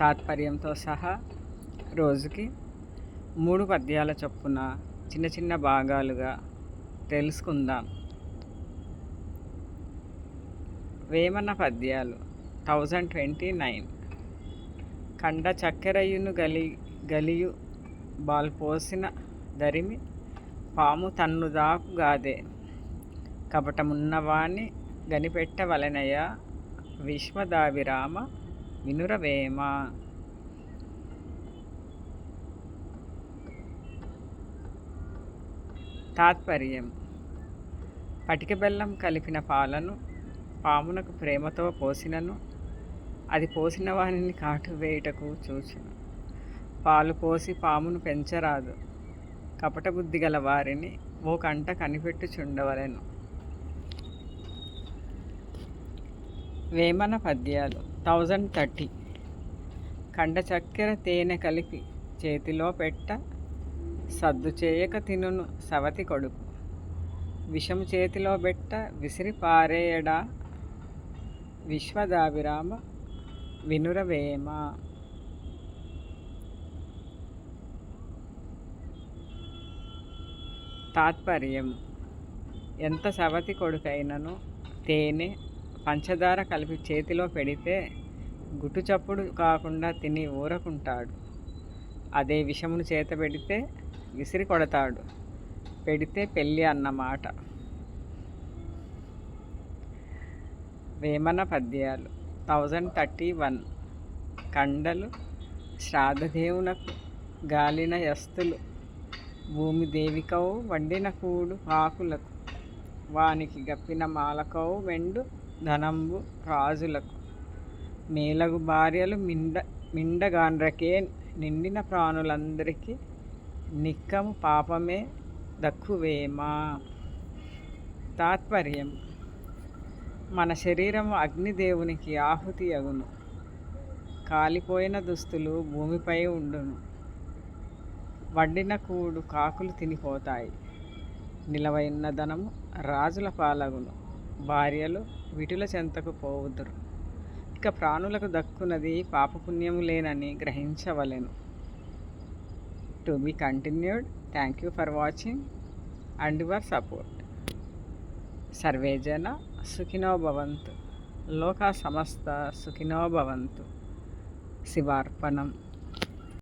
తాత్పర్యంతో సహా రోజుకి మూడు పద్యాల చొప్పున చిన్న చిన్న భాగాలుగా తెలుసుకుందాం. వేమన పద్యాలు థౌజండ్ ట్వంటీ నైన్. కండ చక్కెరయును గలి గలియు బాల్పోసిన దరిమి పాము తన్ను దాకు గాదే. కపటమున్నవాణ్ణి గనిపెట్టవలనయ విశ్వదావిరామ వినురవేమ తాత్పర్యం. పటిక బెల్లం కలిపిన పాలను పామునకు ప్రేమతో పోసినను అది పోసిన వానిని కాటు వేయుటకు చూచును. పాలు పోసి పామును పెంచరాదు. కపట బుద్ధి గల వారిని ఓ కంట కనిపెట్టుచుండవలెను. వేమన పద్యాలు. Thousand thirty. కండ చక్కెర తేనె కలిపి చేతిలో పెట్ట సద్దు చేయక తినును సవతి కొడుకు. విషం చేతిలో పెట్ట విసిరి పారేయడా విశ్వదాభిరామ వినురవేమ తాత్పర్యం ఎంత సవతి కొడుకైనను తేనె పంచదార కలిపి చేతిలో పెడితే గుట్టు చప్పుడు కాకుండా తిని ఊరకుంటాడు. అదే విషమును చేత పెడితే విసిరి కొడతాడు. పెడితే పెళ్ళి అన్నమాట వేమన పద్యాలు. Thousand thirty one. కండలు శ్రాద్ధదేవునకు గాలిన యస్తులు. భూమి దేవికవు వండిన కూడు ఆకులకు. వానికి గప్పిన మాలకవు వెండు ధనంబు రాజులకు. మేలగు భార్యలు మిండ మిండగాండ్రకే నిండిన ప్రాణులందరికీ నిక్కము పాపమే దక్కువేమా? తాత్పర్యం. మన శరీరం అగ్నిదేవునికి ఆహుతి అగును. కాలిపోయిన దుస్తులు భూమిపై ఉండును. వండిన కూడు కాకులు తినిపోతాయి. నిలవైన ధనము రాజుల పాలగును. భార్యలు విటుల చెంతకు పోవుదురు. ఇక ప్రాణులకు దక్కునది పాపపుణ్యము లేనని గ్రహించవలెను. To be continued thank you for watching and your support. Survey జన సుఖినో భవంతు. లోక సమస్త సుఖినో భవంతు. శివార్పణం.